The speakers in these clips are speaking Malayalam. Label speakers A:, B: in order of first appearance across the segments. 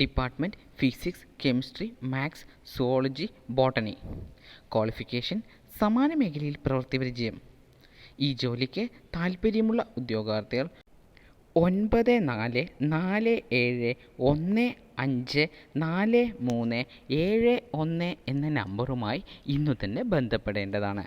A: Department physics chemistry maths zoology botany. Qualification സമാന മേഖലയിൽ പ്രവൃത്തി പരിചയം. ഈ ജോലിക്ക് താൽപ്പര്യമുള്ള ഉദ്യോഗാർത്ഥികൾ ഒൻപത് നാല് നാല് ഏഴ് ഒന്ന് അഞ്ച് നാല് മൂന്ന് ഏഴ് ഒന്ന് എന്ന നമ്പറുമായി ഇന്നു തന്നെ ബന്ധപ്പെടേണ്ടതാണ്.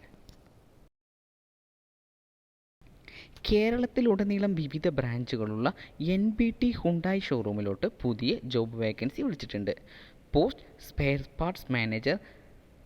A: കേരളത്തിലുടനീളം വിവിധ ബ്രാഞ്ചുകളുള്ള എൻ ബി ടി ഹുണ്ടായി ഷോറൂമിലോട്ട് പുതിയ ജോബ് വേക്കൻസി വിളിച്ചിട്ടുണ്ട്. Post spare parts manager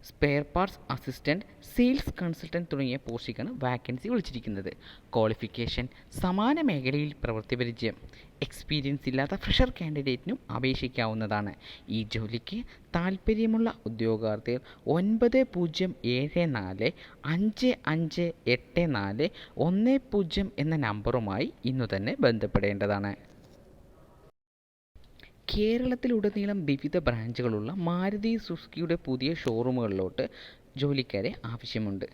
A: spare parts assistant sales consultant തുടങ്ങിയ പോസ്റ്റിക്കാണ് വാക്കൻസി വിളിച്ചിരിക്കുന്നത്. ക്വാളിഫിക്കേഷൻ സമാന മേഖലയിൽ പ്രവൃത്തി പരിചയം എക്സ്പീരിയൻസ് ഇല്ലാത്ത ഫ്രഷർ കാൻഡിഡേറ്റിനും അപേക്ഷിക്കാവുന്നതാണ്. ഈ ജോലിക്ക് താൽപ്പര്യമുള്ള ഉദ്യോഗാർത്ഥികൾ ഒൻപത് പൂജ്യം ഏഴ് നാല് അഞ്ച് അഞ്ച് എട്ട് നാല് ഒന്ന് പൂജ്യം എന്ന നമ്പറുമായി ഇന്നു തന്നെ ബന്ധപ്പെടേണ്ടതാണ്. കേരളത്തിലുടനീളം വിവിധ ബ്രാഞ്ചുകളുള്ള മാരുതി സുസുക്കിയുടെ പുതിയ ഷോറൂമുകളിലോട്ട് ജോലിക്കാരെ ആവശ്യമുണ്ട്.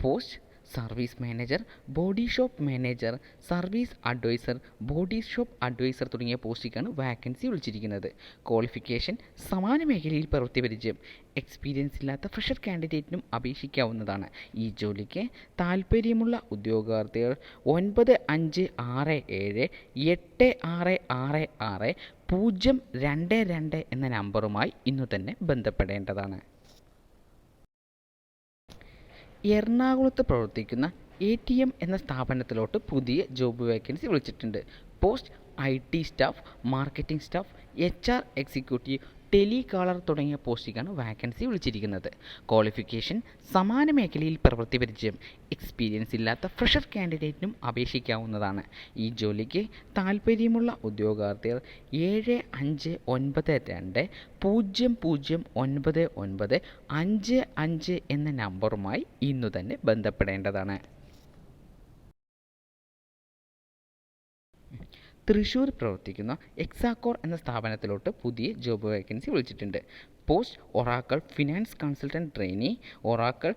A: Post service manager body shop manager service advisor body shop advisor തുടങ്ങിയ പോസ്റ്റിക്കാണ് വാക്കൻസി വിളിച്ചിരിക്കുന്നത്. ക്വാളിഫിക്കേഷൻ സമാന മേഖലയിൽ പ്രവൃത്തി പരിചയം എക്സ്പീരിയൻസ് ഇല്ലാത്ത ഫ്രഷർ കാൻഡിഡേറ്റിനും അപേക്ഷിക്കാവുന്നതാണ്. ഈ ജോലിക്ക് താൽപ്പര്യമുള്ള ഉദ്യോഗാർത്ഥികൾ ഒൻപത് അഞ്ച് ആറ് ഏഴ് എട്ട് ആറ് ആറ് ആറ് പൂജ്യം രണ്ട് രണ്ട് എന്ന നമ്പറുമായി ഇന്നു തന്നെ ബന്ധപ്പെടേണ്ടതാണ്. എറണാകുളത്ത് പ്രവർത്തിക്കുന്ന എ ടി എം എന്ന സ്ഥാപനത്തിലോട്ട് പുതിയ ജോബ് വേക്കൻസി വിളിച്ചിട്ടുണ്ട്. Post I T staff marketing staff H R executive telecaller തുടങ്ങിയ പോസ്റ്റിക്കാണ് വാക്കൻസി വിളിച്ചിരിക്കുന്നത്. ക്വാളിഫിക്കേഷൻ സമാന മേഖലയിൽ പ്രവൃത്തി പരിചയം എക്സ്പീരിയൻസ് ഇല്ലാത്ത ഫ്രഷർ കാൻഡിഡേറ്റിനും അപേക്ഷിക്കാവുന്നതാണ്. ഈ ജോലിക്ക് താൽപ്പര്യമുള്ള ഉദ്യോഗാർത്ഥികൾ ഏഴ് അഞ്ച് ഒൻപത് രണ്ട് പൂജ്യം പൂജ്യം ഒൻപത് ഒൻപത് അഞ്ച് അഞ്ച് എന്ന നമ്പറുമായി ഇന്നു തന്നെ ബന്ധപ്പെടേണ്ടതാണ്. തൃശ്ശൂർ പ്രവർത്തിക്കുന്ന എക്സാക്കോർ എന്ന സ്ഥാപനത്തിലോട്ട് പുതിയ ജോബ് വേക്കൻസി വിളിച്ചിട്ടുണ്ട്. Post Oracle finance consultant trainee Oracle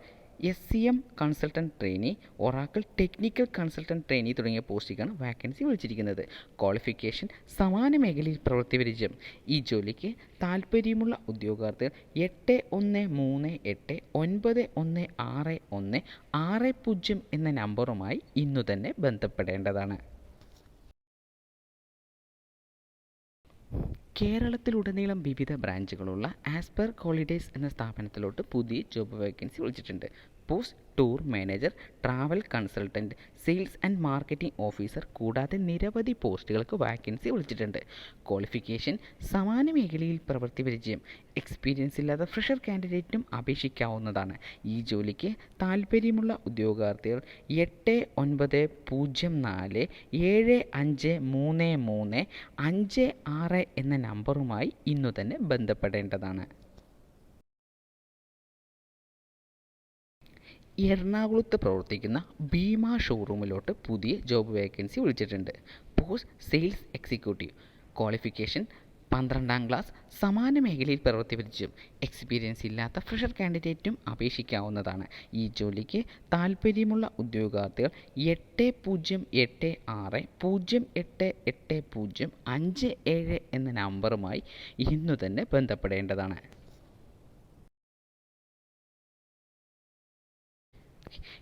A: S C M consultant trainee Oracle technical consultant trainee തുടങ്ങിയ പോസ്റ്റിക്കാണ് വാക്കൻസി വിളിച്ചിരിക്കുന്നത്. ക്വാളിഫിക്കേഷൻ സമാന മേഖലയിൽ പ്രവൃത്തി പരിചയം ഈ ജോലിക്ക് താൽപ്പര്യമുള്ള ഉദ്യോഗാർത്ഥികൾ എട്ട് ഒന്ന് മൂന്ന് എട്ട് ഒൻപത് ഒന്ന് ആറ് ഒന്ന് ആറ് പൂജ്യം എന്ന നമ്പറുമായി ഇന്നു തന്നെ ബന്ധപ്പെടേണ്ടതാണ്. കേരളത്തിലുടനീളം വിവിധ ബ്രാഞ്ചുകളുള്ള ആസ്പർ ഹോളിഡേയ്സ് എന്ന സ്ഥാപനത്തിലോട്ട് പുതിയ ജോബ് വേക്കൻസി വിളിച്ചിട്ടുണ്ട്. Post tour manager travel consultant sales and marketing officer കൂടാതെ നിരവധി പോസ്റ്റുകൾക്ക് വാക്കൻസി വിളിച്ചിട്ടുണ്ട്. ക്വാളിഫിക്കേഷൻ സമാന മേഖലയിൽ പ്രവൃത്തി പരിചയം എക്സ്പീരിയൻസ് ഇല്ലാത്ത ഫ്രഷർ കാൻഡിഡേറ്റിനും അപേക്ഷിക്കാവുന്നതാണ്. ഈ ജോലിക്ക് താൽപ്പര്യമുള്ള ഉദ്യോഗാർത്ഥികൾ എട്ട് ഒൻപത് പൂജ്യം നാല് ഏഴ് അഞ്ച് മൂന്ന് മൂന്ന് അഞ്ച് ആറ് എന്ന നമ്പറുമായി ഇന്നു തന്നെ ബന്ധപ്പെടേണ്ടതാണ്. എറണാകുളത്ത് പ്രവർത്തിക്കുന്ന ഭീമ ഷോറൂമിലോട്ട് പുതിയ ജോബ് വേക്കൻസി വിളിച്ചിട്ടുണ്ട്. പോസ്റ്റ് സെയിൽസ് എക്സിക്യൂട്ടീവ് ക്വാളിഫിക്കേഷൻ പന്ത്രണ്ടാം ക്ലാസ് സമാന മേഖലയിൽ പ്രവർത്തിപ്പിച്ചും എക്സ്പീരിയൻസ് ഇല്ലാത്ത ഫ്രഷർ കാൻഡിഡേറ്റും അപേക്ഷിക്കാവുന്നതാണ്. ഈ ജോലിക്ക് താൽപ്പര്യമുള്ള ഉദ്യോഗാർത്ഥികൾ എട്ട് പൂജ്യം എട്ട് ആറ് പൂജ്യം എട്ട് എട്ട് പൂജ്യം അഞ്ച് ഏഴ് എന്ന നമ്പറുമായി ഇന്നു തന്നെ ബന്ധപ്പെടേണ്ടതാണ്.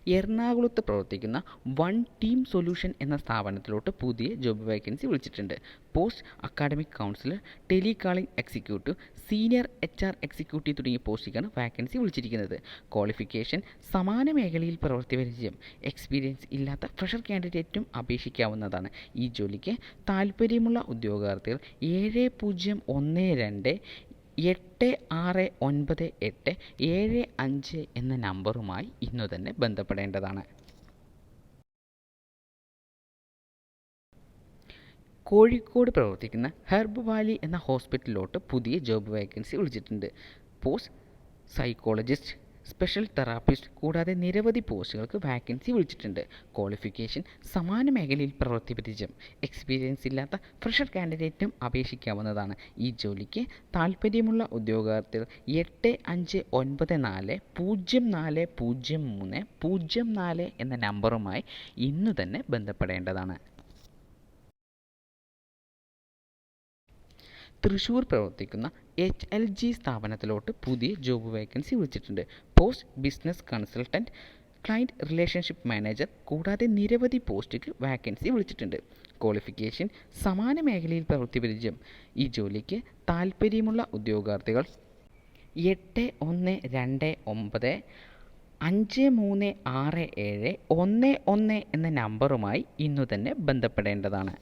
A: എറണാകുളത്ത് പ്രവർത്തിക്കുന്ന വൺ ടീം സൊല്യൂഷൻ എന്ന സ്ഥാപനത്തിലോട്ട് പുതിയ ജോബ് വേക്കൻസി വിളിച്ചിട്ടുണ്ട്. Post academic counsellor telecalling executive senior H R executive തുടങ്ങിയ പോസ്റ്റിലേക്കാണ് വാക്കൻസി വിളിച്ചിരിക്കുന്നത്. ക്വാളിഫിക്കേഷൻ സമാന മേഖലയിൽ പ്രവൃത്തി പരിചയം എക്സ്പീരിയൻസ് ഇല്ലാത്ത ഫ്രഷർ കാൻഡിഡേറ്റും അപേക്ഷിക്കാവുന്നതാണ്. ഈ ജോലിക്ക് താല്പര്യമുള്ള ഉദ്യോഗാർത്ഥികൾ ഏഴ് പൂജ്യം ഒന്ന് രണ്ട് എട്ട് ആറ് ഒൻപത് എട്ട് ഏഴ് അഞ്ച് എന്ന നമ്പറുമായി ഇന്നു തന്നെ ബന്ധപ്പെടേണ്ടതാണ്. കോഴിക്കോട് പ്രവർത്തിക്കുന്ന ഹെർബ് വാലി എന്ന ഹോസ്പിറ്റലിലോട്ട് പുതിയ ജോബ് വേക്കൻസി വിളിച്ചിട്ടുണ്ട്. പോസ്റ്റ് സൈക്കോളജിസ്റ്റ് സ്പെഷ്യൽ തെറാപ്പിസ്റ്റ് കൂടാതെ നിരവധി പോസ്റ്റുകൾക്ക് വാക്കൻസി വിളിച്ചിട്ടുണ്ട്. ക്വാളിഫിക്കേഷൻ സമാന മേഖലയിൽ പ്രവൃത്തി പരിചയം എക്സ്പീരിയൻസ് ഇല്ലാത്ത ഫ്രഷർ കാൻഡിഡേറ്റിനും അപേക്ഷിക്കാവുന്നതാണ്. ഈ ജോലിക്ക് താൽപ്പര്യമുള്ള ഉദ്യോഗാർത്ഥികൾ എട്ട് അഞ്ച് ഒൻപത് നാല് പൂജ്യം നാല് പൂജ്യം മൂന്ന് പൂജ്യം നാല് എന്ന നമ്പറുമായി ഇന്ന് തന്നെ ബന്ധപ്പെടേണ്ടതാണ്. തൃശ്ശൂർ പ്രവർത്തിക്കുന്ന എച്ച് എൽ ജി സ്ഥാപനത്തിലോട്ട് പുതിയ ജോബ് വേക്കൻസി വിളിച്ചിട്ടുണ്ട്. Post business consultant client relationship manager കൂടാതെ നിരവധി പോസ്റ്റുകൾ വാക്കൻസി വിളിച്ചിട്ടുണ്ട്. ക്വാളിഫിക്കേഷൻ സമാന മേഖലയിൽ പ്രവൃത്തി പരിചയം. ഈ ജോലിക്ക് താല്പര്യമുള്ള ഉദ്യോഗാർത്ഥികൾ എട്ട് ഒന്ന് രണ്ട് ഒമ്പത് അഞ്ച് മൂന്ന് ആറ് ഏഴ് ഒന്ന് ഒന്ന് എന്ന നമ്പറുമായി ഇന്നു തന്നെ ബന്ധപ്പെടേണ്ടതാണ്.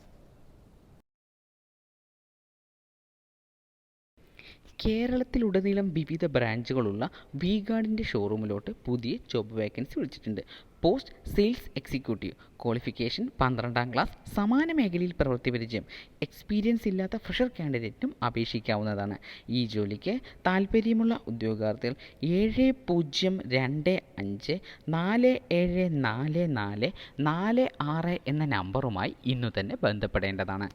A: കേരളത്തിലുടനീളം വിവിധ ബ്രാഞ്ചുകളുള്ള വി ഗാർഡിന്റെ ഷോറൂമിലോട്ട് പുതിയ ജോബ് വേക്കൻസി വിളിച്ചിട്ടുണ്ട്. പോസ്റ്റ് സെയിൽസ് എക്സിക്യൂട്ടീവ് ക്വാളിഫിക്കേഷൻ പന്ത്രണ്ടാം ക്ലാസ് സമാന മേഖലയിൽ പ്രവൃത്തി പരിചയം എക്സ്പീരിയൻസ് ഇല്ലാത്ത ഫ്രഷർ കാൻഡിഡേറ്റും അപേക്ഷിക്കാവുന്നതാണ്. ഈ ജോലിക്ക് താല്പര്യമുള്ള ഉദ്യോഗാർത്ഥികൾ ഏഴ് പൂജ്യം രണ്ട് അഞ്ച് നാല് ഏഴ് നാല് നാല് നാല് ആറ് എന്ന നമ്പറുമായി ഇന്നു തന്നെ ബന്ധപ്പെടേണ്ടതാണ്.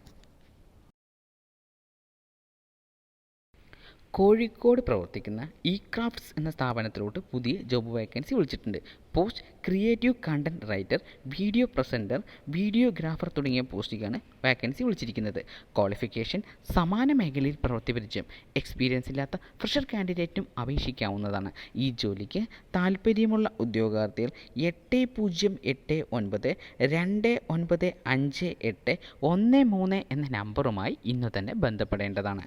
A: കോഴിക്കോട് പ്രവർത്തിക്കുന്ന ഇ ക്രാഫ്റ്റ്സ് എന്ന സ്ഥാപനത്തിലോട്ട് പുതിയ ജോബ് വേക്കൻസി വിളിച്ചിട്ടുണ്ട്. Post creative content writer video presenter videographer തുടങ്ങിയ പോസ്റ്റിലേക്കാണ് വാക്കൻസി വിളിച്ചിരിക്കുന്നത്. ക്വാളിഫിക്കേഷൻ സമാന മേഖലയിൽ പ്രവൃത്തി പരിചയം എക്സ്പീരിയൻസ് ഇല്ലാത്ത ഫ്രഷർ കാൻഡിഡേറ്റും അപേക്ഷിക്കാവുന്നതാണ്. ഈ ജോലിക്ക് താല്പര്യമുള്ള ഉദ്യോഗാർത്ഥികൾ എട്ട് പൂജ്യം എട്ട് ഒൻപത് രണ്ട് ഒൻപത് അഞ്ച് എട്ട് ഒന്ന് മൂന്ന് എന്ന നമ്പറുമായി ഇന്ന് തന്നെ ബന്ധപ്പെടേണ്ടതാണ്.